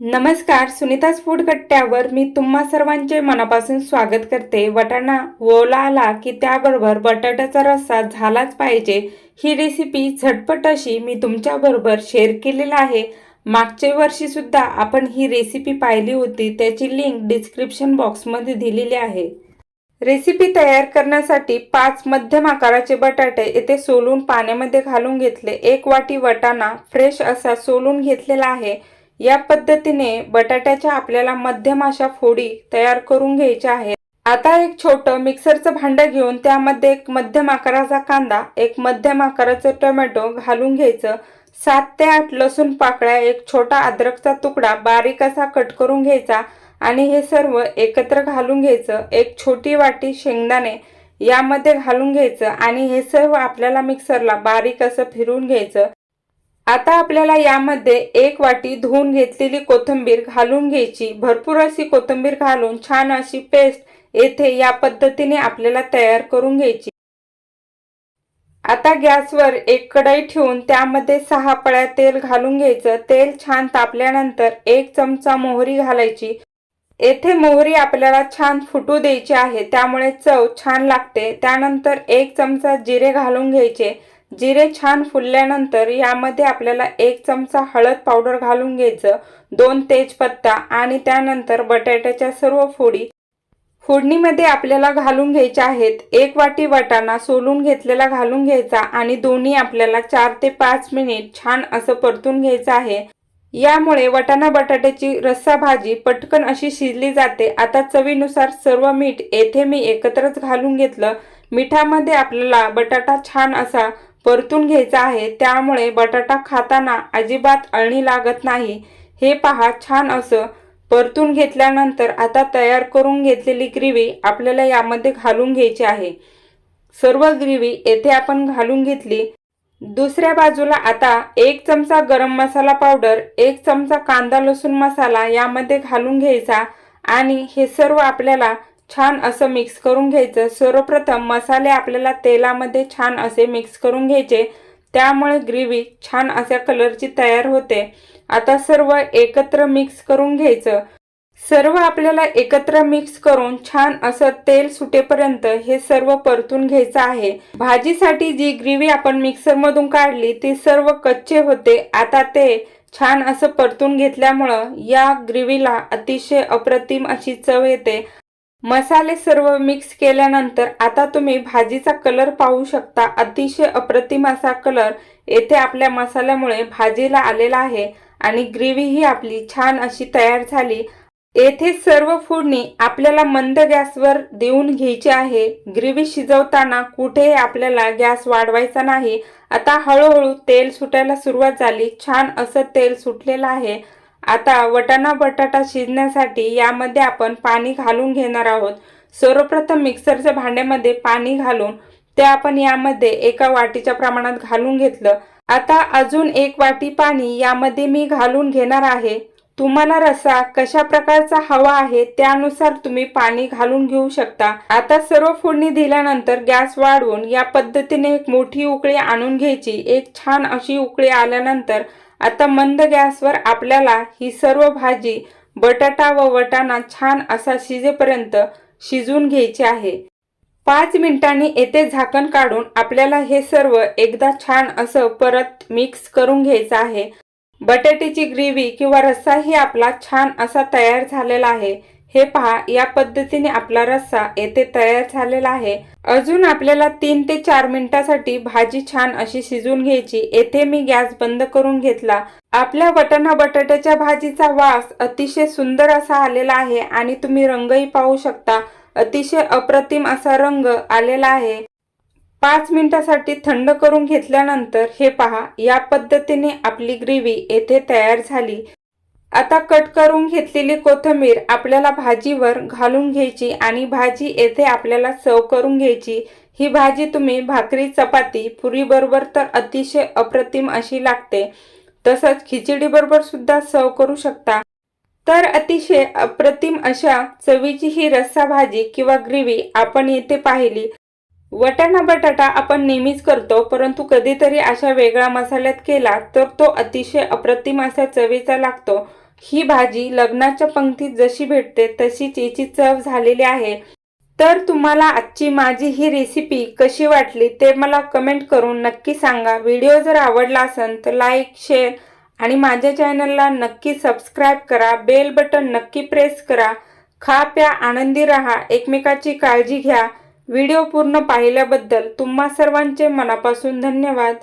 नमस्कार सुनीताज फूड कट्ट्यावर मी तुम्हा सर्वांचे मनापासून स्वागत करते. वटाणा ओला आला की त्याबरोबर बटाट्याचा रस्सा झालाच पाहिजे. ही रेसिपी झटपट अशी मी तुमच्याबरोबर शेअर केलेला आहे. मागच्या वर्षीसुद्धा आपण ही रेसिपी पाहिली होती त्याची लिंक डिस्क्रिप्शन बॉक्समध्ये दिलेली आहे. रेसिपी तयार करण्यासाठी पाच मध्यम आकाराचे बटाटे येथे सोलून पाण्यामध्ये घालून घेतले. एक वाटी वटाणा फ्रेश असा सोलून घेतलेला आहे. या पद्धतीने बटाट्याच्या आपल्याला मध्यम अशा फोडी तयार करून घ्यायच्या आहेत. आता एक छोटं मिक्सरचं भांडं घेऊन त्यामध्ये एक मध्यम आकाराचा कांदा एक मध्यम आकाराचं टोमॅटो घालून घ्यायचं. सात ते आठ लसूण पाकळ्या एक छोटा अद्रकचा तुकडा बारीक असा कट करून घ्यायचा आणि हे सर्व एकत्र घालून घ्यायचं. एक छोटी वाटी शेंगदाणे यामध्ये घालून घ्यायचं आणि हे सर्व आपल्याला मिक्सरला बारीक असं फिरून घ्यायचं. आता आपल्याला यामध्ये एक वाटी धुवून घेतलेली कोथिंबीर घालून घ्यायची. भरपूर अशी कोथिंबीर घालून छान अशी पेस्ट येथे या पद्धतीने आपल्याला तयार करून घ्यायची. आता गॅसवर एक कढई ठेवून त्यामध्ये सहा पळ्या तेल घालून घ्यायचं. तेल छान तापल्यानंतर एक चमचा मोहरी घालायची. येथे मोहरी आपल्याला छान फुटू द्यायची आहे. त्यामुळे चव छान लागते. त्यानंतर एक चमचा जिरे घालून घ्यायचे. जिरे छान फुलल्यानंतर यामध्ये आपल्याला एक चमचा हळद पावडर घालून घ्यायचं दोन तेजपत्ता आणि त्यानंतर बटाट्याच्या सर्व फोडी. फोडणीमध्ये आपल्याला घालून घ्यायच्या आहेत एक वाटी वाटाणा सोलून घेतलेला घालून घ्यायचा आणि दोन्ही आपल्याला चार ते पाच मिनिट छान असं परतून घ्यायचं आहे. यामुळे वटाणा बटाट्याची रस्सा भाजी पटकन अशी शिजली जाते. आता चवीनुसार सर्व मीठ येथे मी एकत्रच घालून घेतलं. मिठामध्ये आपल्याला बटाटा छान असा परतून घ्यायचा आहे. त्यामुळे बटाटा खाताना अजिबात अळणी लागत नाही. हे पहा छान असं परतून घेतल्यानंतर आता तयार करून घेतलेली ग्रेव्ही आपल्याला यामध्ये घालून घ्यायची आहे. सर्व ग्रेव्ही येथे आपण घालून घेतली. दुसऱ्या बाजूला आता एक चमचा गरम मसाला पावडर एक चमचा कांदा लसूण मसाला यामध्ये घालून घ्यायचा आणि हे सर्व आपल्याला छान असं मिक्स करून घ्यायचं. सर्वप्रथम मसाले आपल्याला तेलामध्ये छान असे मिक्स करून घ्यायचे. त्यामुळे ग्रेव्ही छान अशा कलरची तयार होते. आता सर्व एकत्र मिक्स करून घ्यायचं. सर्व आपल्याला एकत्र मिक्स करून छान असं तेल सुटेपर्यंत हे सर्व परतून घ्यायचं आहे. भाजीसाठी जी ग्रेव्ही आपण मिक्सरमधून काढली ती सर्व कच्चे होते. आता ते छान असं परतून घेतल्यामुळं या ग्रेव्हीला अतिशय अप्रतिम अशी चव येते. मसाले सर्व मिक्स केल्यानंतर आता तुम्ही भाजीचा कलर पाहू शकता. अतिशय अप्रतिम असा कलर येथे आपल्या मसाल्यामुळे भाजीला आलेला आहे आणि ग्रेव्ही ही आपली छान अशी तयार झाली. येथे सर्व फोडणी आपल्याला मंद गॅसवर देऊन घ्यायची आहे. ग्रेव्ही शिजवताना कुठेही आपल्याला गॅस वाढवायचा नाही. आता हळूहळू तेल सुटायला सुरुवात झाली. छान असं तेल सुटलेलं आहे. आता वटाणा बटाटा शिजण्यासाठी यामध्ये आपण पाणी घालून घेणार आहोत. सर्वप्रथम मिक्सरच्या भांड्यामध्ये पाणी घालून ते आपण यामध्ये एका वाटीच्या प्रमाणात घालून घेतलं. आता अजून एक वाटी पाणी यामध्ये मी घालून घेणार आहे. तुम्हाला रसा कशा प्रकारचा हवा आहे त्यानुसार तुम्ही पाणी घालून घेऊ शकता. आता सर्व फोडणी दिल्यानंतर गॅस वाढवून या पद्धतीने एक मोठी उकळी आणून घ्यायची. एक छान अशी उकळी आल्यानंतर आता मंद गॅसवर आपल्याला ही सर्व भाजी बटाटा व वटाणा छान असा शिजेपर्यंत शिजून घ्यायची आहे. पाच मिनिटांनी येथे झाकण काढून आपल्याला हे सर्व एकदा छान असं परत मिक्स करून घ्यायचं आहे. बटाट्याची ग्रेव्ही किंवा रस्साही आपला छान असा तयार झालेला आहे. हे पहा या पद्धतीने आपला रस्सा येथे तयार झालेला आहे. अजून आपल्याला तीन ते चार मिनिटासाठी भाजी छान अशी शिजून घ्यायची. येथे मी गॅस बंद करून घेतला. आपल्या वटाणा बटाट्याच्या भाजीचा वास अतिशय सुंदर असा आलेला आहे आणि तुम्ही रंगही पाहू शकता. अतिशय अप्रतिम असा रंग आलेला आहे. पाच मिनिटासाठी थंड करून घेतल्यानंतर हे पहा या पद्धतीने आपली ग्रेव्ही येथे तयार झाली. आता कट करून घेतलेली कोथिंबीर आपल्याला भाजीवर घालून घ्यायची आणि भाजी येथे आपल्याला सर्व करून घ्यायची. ही भाजी तुम्ही भाकरी चपाती पुरीबरोबर तर अतिशय अप्रतिम अशी लागते. तसंच खिचडीबरोबर सुद्धा सर्व करू शकता. तर अतिशय अप्रतिम अशा चवीची ही रस्सा भाजी किंवा ग्रेव्ही आपण येथे पाहिली. वटाणा बटाटा आपण नेहमीच करतो परंतु कधीतरी अशा वेगळ्या मसाल्यात केला तर तो अतिशय अप्रतिम असा चवीचा लागतो. ही भाजी लग्नाच्या पंक्तीत जशी भेटते तशीच याची चव झालेली आहे. तर तुम्हाला आजची माझी ही रेसिपी कशी वाटली ते मला कमेंट करून नक्की सांगा. व्हिडिओ जर आवडला असेल तर लाईक शेअर आणि माझ्या चॅनलला नक्की सबस्क्राईब करा. बेल बटन नक्की प्रेस करा. खा प्या आनंदी राहा. एकमेकाची काळजी घ्या. व्हिडिओ पूर्ण पाहिल्याबद्दल तुम्हा सर्वांचे मनापासून धन्यवाद.